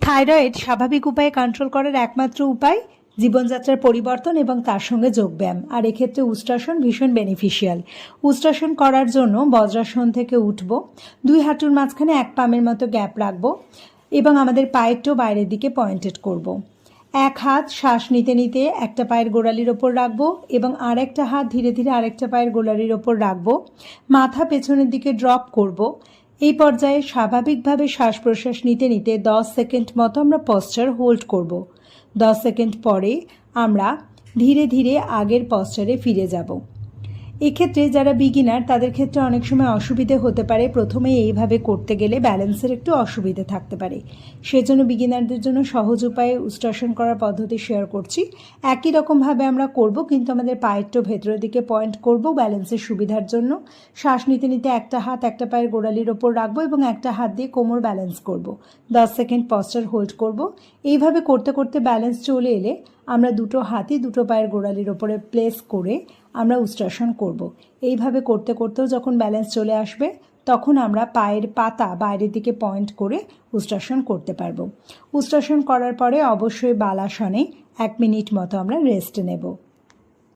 Thyroid স্বাভাবিক উপায়ে control করার একমাত্র উপায় জীবনযাত্রার পরিবর্তন এবং তার সঙ্গে যোগব্যায়াম আর এক্ষেত্রে উষ্ট্রাসন ভীষণ বেনিফিশিয়াল উষ্ট্রাসন করার জন্য বজ্রাসন থেকে উঠব, দুই হাঁটুর মাঝখানে এক পামের মতো গ্যাপ রাখব এবং আমাদের পায়ের টো বাইরের দিকে পয়েন্টেড করব। এক হাত শ্বাস নিতে নিতে একটা পায়ের গোড়ালির ওপর রাখব এবং আর একটা হাত ধীরে ধীরে আরেকটা পায়ের গোড়ালির ওপর রাখব মাথা পেছনের দিকে ড্রপ করব। এই পর্যায়ে স্বাভাবিকভাবে শ্বাস প্রশ্বাস নিতে নিতে দশ সেকেন্ড মতো আমরা পশ্চার হোল্ড করব। দশ সেকেন্ড পরে আমরা ধীরে ধীরে আগের পশ্চারে ফিরে যাব এক্ষেত্রে যারা বিগিনার তাদের ক্ষেত্রে অনেক সময় অসুবিধে হতে পারে। প্রথমে এইভাবে করতে গেলে ব্যালেন্সের একটু অসুবিধে থাকতে পারে। সেজন্য বিগিনারদের জন্য সহজ উপায়ে উষ্ট্রাসন করার পদ্ধতি শেয়ার করছি। একই রকমভাবে আমরা করব, কিন্তু আমাদের পায়ের টো ভেতরের দিকে পয়েন্ট করব ব্যালেন্সের সুবিধার জন্য। শ্বাস নিতে নিতে একটা হাত একটা পায়ের গোড়ালির ওপর রাখব এবং একটা হাত দিয়ে কোমর ব্যালেন্স করব। দশ সেকেন্ড পস্টার হোল্ড করব। এইভাবে করতে করতে ব্যালেন্স চলে এলে আমরা দুটো হাতই দুটো পায়ের গোড়ালির ওপরে প্লেস করে আমরা উচ্চাসন করব। এইভাবে করতে করতেও যখন ব্যালেন্স চলে আসবে, তখন আমরা পায়ের পাতা বাইরের দিকে পয়েন্ট করে উষ্ট্রাসন করতে পারব উচ্চাসন করার পরে অবশ্যই বালাসনে এক মিনিট মতো আমরা রেস্ট নেব